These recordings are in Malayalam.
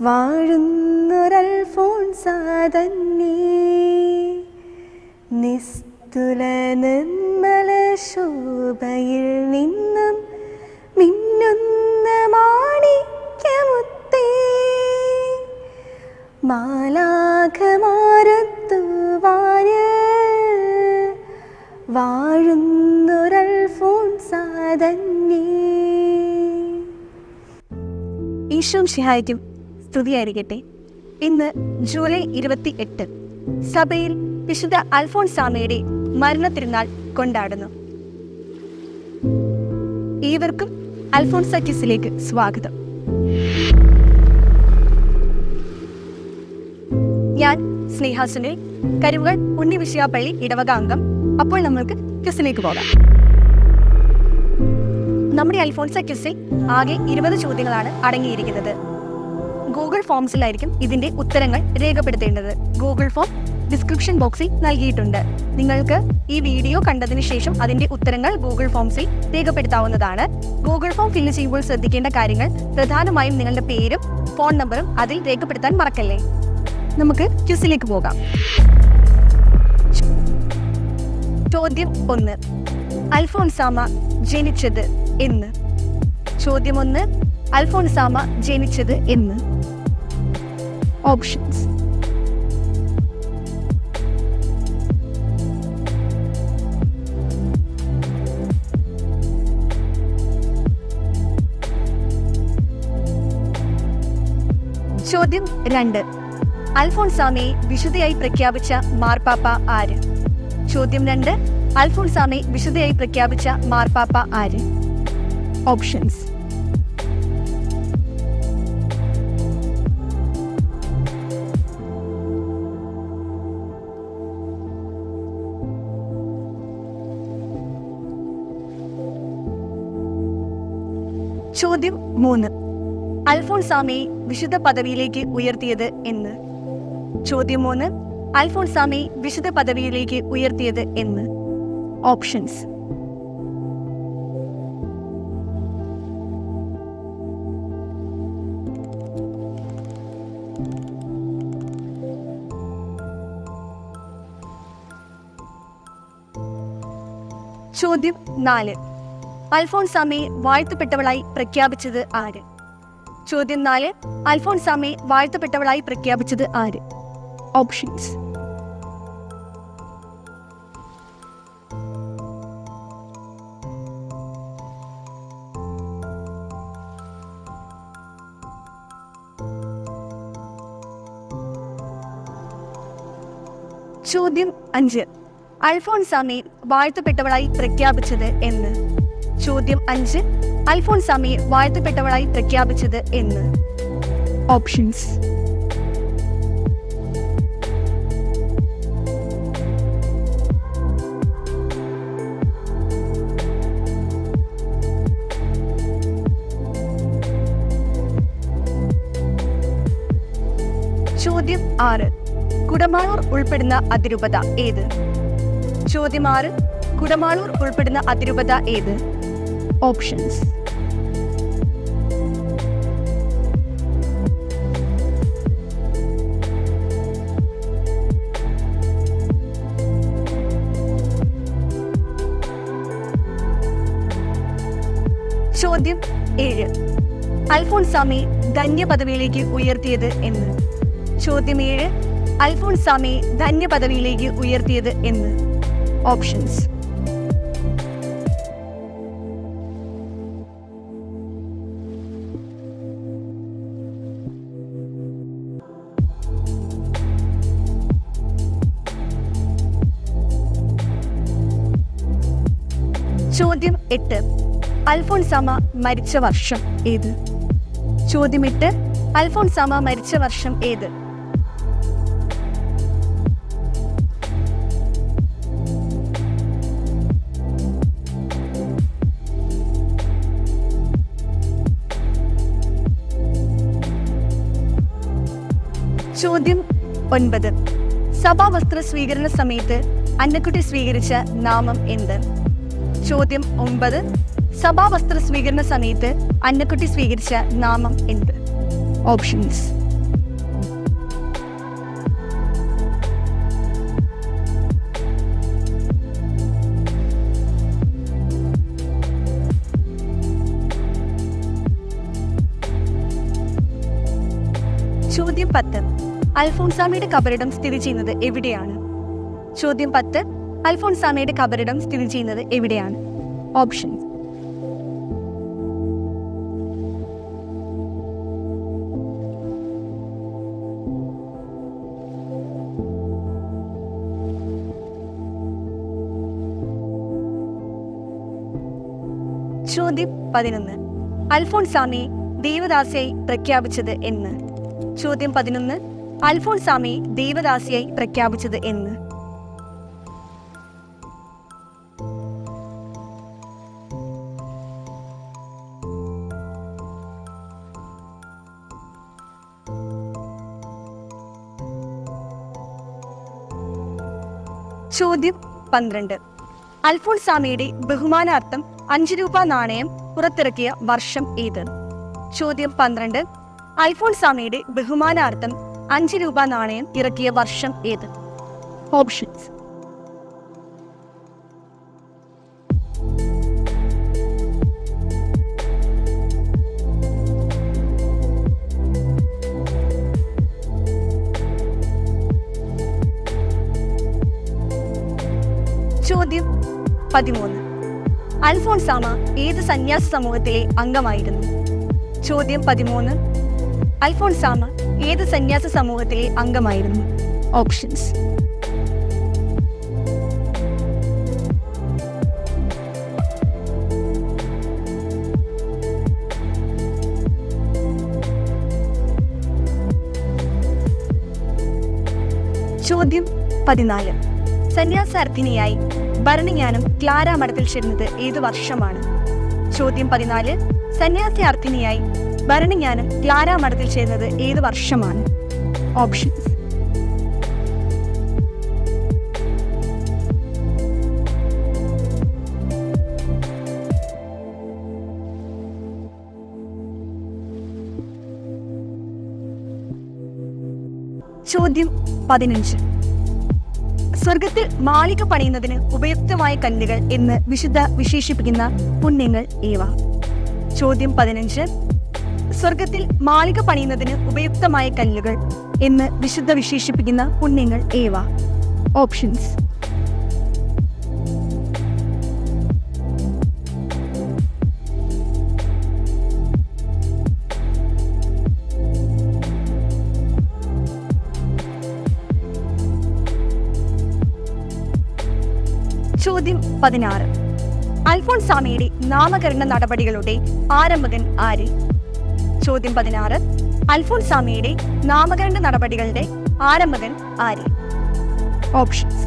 വാഴുന്നൊരൽഫോൻസ തന്നെ നിസ്തുല നിർമ്മല ശോഭയിൽ നിന്നും മിന്നുന്ന മാണിക്യമുത്തേ മാലാഖമാരത്തുവാന് വാഴുന്നൊരൽഫോൻസ സാധന്യേ ഈശോം ഷിഹായ്ക്കും സ്തുതിയായിരിക്കട്ടെ. ഇന്ന് ജൂലൈ ഇരുപത്തി എട്ട് സഭയിൽ വിശുദ്ധ മരണ തിരുനാൾ കൊണ്ടാടുന്നു. ഏവർക്കും അൽഫോൺസക്കിസിലേക്ക് സ്വാഗതം. ഞാൻ സ്നേഹ സുനിൽ കരുവുകൾ ഉണ്ണിവിഷയാപ്പള്ളി ഇടവക അംഗം അപ്പോൾ നമ്മൾക്ക് ക്വിസിലേക്ക് പോകാം. നമ്മുടെ അൽഫോൺസ ക്വിസിൽ ആകെ ഇരുപത് ചോദ്യങ്ങളാണ് അടങ്ങിയിരിക്കുന്നത്. ഗൂഗിൾ ഫോംസിലായിരിക്കും ഇതിന്റെ ഉത്തരങ്ങൾ രേഖപ്പെടുത്തേണ്ടത്. ഗൂഗിൾ ഫോം ഡിസ്ക്രിപ്ഷൻ ബോക്സിൽ നൽകിയിട്ടുണ്ട്. നിങ്ങൾക്ക് ഈ വീഡിയോ കണ്ടതിന് ശേഷം അതിന്റെ ഉത്തരങ്ങൾ ഗൂഗിൾ ഫോംസിൽ രേഖപ്പെടുത്താവുന്നതാണ്. ഗൂഗിൾ ഫോം ഫില്ല് ചെയ്യുമ്പോൾ ശ്രദ്ധിക്കേണ്ട കാര്യങ്ങൾ പ്രധാനമായും നിങ്ങളുടെ പേരും ഫോൺ നമ്പറും അതിൽ രേഖപ്പെടുത്താൻ മറക്കല്ലേ? നമുക്ക് ക്യൂസിലേക്ക് പോകാം. ചോദ്യം ഒന്ന്. അൽഫോൻസാമ ജനിച്ചത് എന്ന്. ചോദ്യം ഒന്ന്. അൽഫോൻസാമ ജനിച്ചത് എന്ന്. ഓപ്ഷൻസ് ചോദ്യം രണ്ട്. അൽഫോൺസാമയെ വിശുദ്ധയായി പ്രഖ്യാപിച്ച മാർപ്പാപ്പ ആര്? ചോദ്യം രണ്ട്. അൽഫോൺസാമയെ വിശുദ്ധയായി പ്രഖ്യാപിച്ച മാർപ്പാപ്പ ആര്? ഓപ്ഷൻസ് ചോദ്യം മൂന്ന്. അൽഫോൺസാമയെ വിശുദ്ധ പദവിയിലേക്ക് ഉയർത്തിയത് എന്ന്. ചോദ്യം മൂന്ന്. അൽഫോൺസാമയെ വിശുദ്ധ പദവിയിലേക്ക് ഉയർത്തിയത് എന്ന്. ഓപ്ഷൻസ്. ചോദ്യം നാല്. അൽഫോൺസാമയെ വാഴ്ത്തപ്പെട്ടവളായി പ്രഖ്യാപിച്ചത് ആര്? ചോദ്യം നാല് അൽഫോൺസാമയെ വാഴ്ത്തപ്പെട്ടവളായി പ്രഖ്യാപിച്ചത് ആര്? ഓപ്ഷൻസ്. ചോദ്യം അഞ്ച് അൽഫോൺസാമയെ വാഴ്ത്തപ്പെട്ടവളായി പ്രഖ്യാപിച്ചത് എന്ന്. ചോദ്യം അഞ്ച്. അൽഫോൺസാമിയെ വാഴ്ത്തപ്പെട്ടവളായി പ്രഖ്യാപിച്ചത് എന്ന്. ഓപ്ഷൻസ്. ചോദ്യം ആറ്. കുടമാളൂർ ഉൾപ്പെടുന്ന അതിരൂപത ഏത്? ചോദ്യം ആറ്. കുടമാളൂർ ഉൾപ്പെടുന്ന അതിരൂപത ഏത്? ഓപ്ഷൻസ് ചോദ്യം ഏഴ്. അൽഫോൺസാമയെ ധന്യ പദവിയിലേക്ക് ഉയർത്തിയത് എന്ന്. ചോദ്യം ഏഴ്. അൽഫോൺസാമയെ ധന്യ പദവിയിലേക്ക് ഉയർത്തിയത് എന്ന്. ഓപ്ഷൻസ്. എട്ട്. അൽഫോൺസാമ മരിച്ച വർഷം ഏത്? ചോദ്യം എട്ട് അൽഫോൺസാമ മരിച്ച വർഷം ഏത്? ചോദ്യം ഒൻപത്. സഭാവസ്ത്ര സ്വീകരണ സമയത്ത് അന്നക്കുട്ടി സ്വീകരിച്ച നാമം എന്ത്? ചോദ്യം ഒമ്പത്. സഭാവസ്ത്ര സ്വീകരണ സമയത്ത് അന്നക്കുട്ടി സ്വീകരിച്ച നാമം എന്ത്? ഓപ്ഷൻസ് ചോദ്യം പത്ത്. അൽഫോൺസാമിയുടെ കബറിടം സ്ഥിതി ചെയ്യുന്നത് എവിടെയാണ്? ചോദ്യം പത്ത് അൽഫോൺസാമയുടെ കബറിടം സ്ഥിതി ചെയ്യുന്നത് എവിടെയാണ്? ഓപ്ഷൻ ചോദ്യം പതിനൊന്ന്. അൽഫോൺസാമയെ ദേവദാസിയായി പ്രഖ്യാപിച്ചത് എന്ന്. ചോദ്യം പതിനൊന്ന്. അൽഫോൺസാമയെ ദേവദാസിയായി പ്രഖ്യാപിച്ചത് എന്ന്. ചോദ്യം പന്ത്രണ്ട്. അൽഫോൺസാമയുടെ ബഹുമാനാർത്ഥം അഞ്ച് രൂപ നാണയം പുറത്തിറക്കിയ വർഷം ഏത്? ചോദ്യം പന്ത്രണ്ട്. അൽഫോൺസാമയുടെ ബഹുമാനാർത്ഥം അഞ്ച് രൂപ നാണയം ഇറക്കിയ വർഷം ഏത്? ഓപ്ഷൻസ് പതിമൂന്ന്. അൽഫോൺസാമ ഏത് സന്യാസ സമൂഹത്തിലെ അംഗമായിരുന്നു? ചോദ്യം പതിമൂന്ന്. അൽഫോൺസാമ ഏത് സന്യാസ സമൂഹത്തിലെ അംഗമായിരുന്നു? ഓപ്ഷൻസ്. ചോദ്യം പതിനാല്. സന്യാസാർത്ഥിനിയായി ഭരണജ്ഞാനം ക്ലാര മഠത്തിൽ ചേരുന്നത് ഏത് വർഷമാണ്? ചോദ്യം പതിനാല്. സന്യാസാർത്ഥിനിയായി ഭരണജ്ഞാനം ക്ലാര മഠത്തിൽ ചേരുന്നത് ഏത് വർഷമാണ്? ഓപ്ഷൻസ് ചോദ്യം പതിനഞ്ച്. സ്വർഗത്തിൽ മാളിക പണിയുന്നതിന് ഉപയുക്തമായ കല്ലുകൾ എന്ന് വിശുദ്ധ വിശേഷിപ്പിക്കുന്ന പുണ്യങ്ങൾ ഏവ? ചോദ്യം പതിനഞ്ച്. സ്വർഗത്തിൽ മാളിക പണിയുന്നതിന് ഉപയുക്തമായ കല്ലുകൾ എന്ന് വിശുദ്ധ വിശേഷിപ്പിക്കുന്ന പുണ്യങ്ങൾ ഏവ? ഓപ്ഷൻസ്. ചോദ്യം പതിനാറ്. അൽഫോൺസാമയുടെ നാമകരണ നടപടികളുടെ ആരംഭകൻ ആര്? ചോദ്യം പതിനാറ്. അൽഫോൺസാമയുടെ നാമകരണ നടപടികളുടെ ആരംഭകൻ ആര്? ഓപ്ഷൻസ്.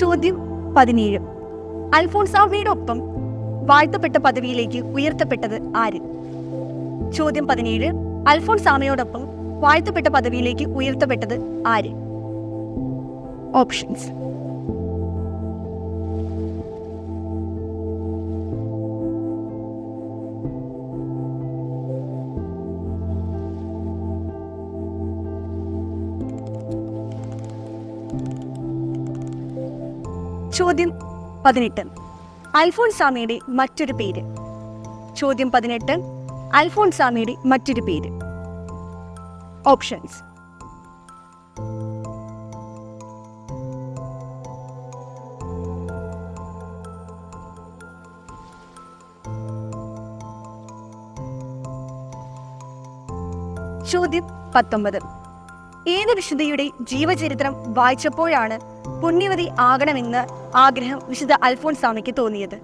ചോദ്യം പതിനേഴ്. അൽഫോൺസാമയുടെ ഒപ്പം വാഴ്ത്തപ്പെട്ട പദവിയിലേക്ക് ഉയർത്തപ്പെട്ടത് ആര്? ചോദ്യം പതിനേഴ്. അൽഫോൺസാമയോടൊപ്പം വാഴ്ത്തപ്പെട്ട പദവിയിലേക്ക് ഉയർത്തപ്പെട്ടത് ആര്? ഓപ്ഷൻസ്. ചോദ്യം പതിനെട്ട്. അൽഫോൺസാമയുടെ മറ്റൊരു പേര്. ചോദ്യം പതിനെട്ട്. അൽഫോൺസാമയുടെ മറ്റൊരു പേര്. ഓപ്ഷൻസ്. ചോദ്യം പത്തൊമ്പത്. ഏത് വിശുദ്ധയുടെ ജീവചരിത്രം വായിച്ചപ്പോഴാണ് പുണ്യവതി ആകണമെന്ന് ആഗ്രഹം വിശുദ്ധ അൽഫോൺസാമയ്ക്ക് തോന്നിയത്.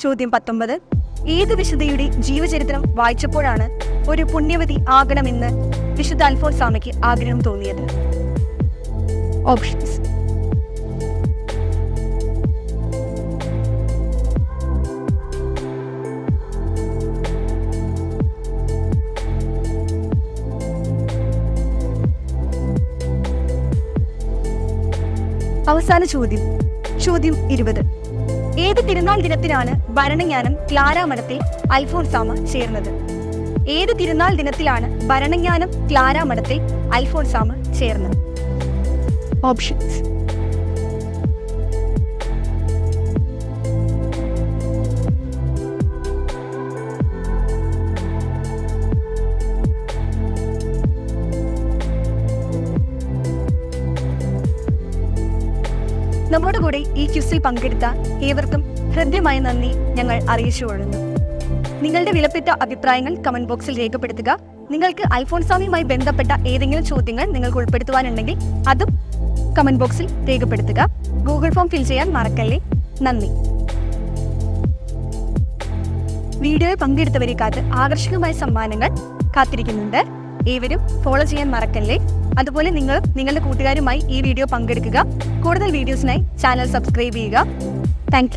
ചോദ്യം പത്തൊമ്പത്. ഏത് വിശുദ്ധയുടെ ജീവചരിത്രം വായിച്ചപ്പോഴാണ് ഒരു പുണ്യവതി ആകണമെന്ന് വിശുദ്ധ അൽഫോൺസാമയ്ക്ക് ആഗ്രഹം തോന്നിയത്? ഓപ്ഷൻസ്. അവസാന ചോദ്യം. ചോദ്യം ഇരുപത്. ഏത് തിരുനാൾ ദിനത്തിലാണ് ഭരണജ്ഞാനം ക്ലാരാമഠത്തിൽ അൽഫോൺസാമ ചേർന്നത്? ഏത് തിരുനാൾ ദിനത്തിലാണ് ഭരണജ്ഞാനം ക്ലാരാമഠത്തിൽ അൽഫോൺസാമ ചേർന്നത്? ഓപ്ഷൻസ്. നമ്മുടെ കൂടെ ഈ ക്യുസിൽ പങ്കെടുത്ത ഏവർക്കും ഹൃദ്യമായ നന്ദി ഞങ്ങൾ അറിയിച്ചു കൊള്ളുന്നു. നിങ്ങളുടെ വിലപ്പെട്ട അഭിപ്രായങ്ങൾ കമന്റ് ബോക്സിൽ രേഖപ്പെടുത്തുക. നിങ്ങൾക്ക് അൽഫോൺസാമിയുമായി ബന്ധപ്പെട്ട ഏതെങ്കിലും ചോദ്യങ്ങൾ നിങ്ങൾക്ക് ഉൾപ്പെടുത്തുവാനുണ്ടെങ്കിൽ അതും കമന്റ് ബോക്സിൽ രേഖപ്പെടുത്തുക. ഗൂഗിൾ ഫോം ഫിൽ ചെയ്യാൻ മറക്കല്ലേ? നന്ദി. വീഡിയോയിൽ പങ്കെടുത്തവരെക്കാത്ത് ആകർഷകമായ സമ്മാനങ്ങൾ കാത്തിരിക്കുന്നുണ്ട്. ഏവരും ഫോളോ ചെയ്യാൻ മറക്കല്ലേ? അതുപോലെ നിങ്ങൾ നിങ്ങളുടെ കൂട്ടുകാരുമായി ഈ വീഡിയോ പങ്കെടുക്കുക. കൂടുതൽ വീഡിയോസിനായി ചാനൽ സബ്സ്ക്രൈബ് ചെയ്യുക. താങ്ക്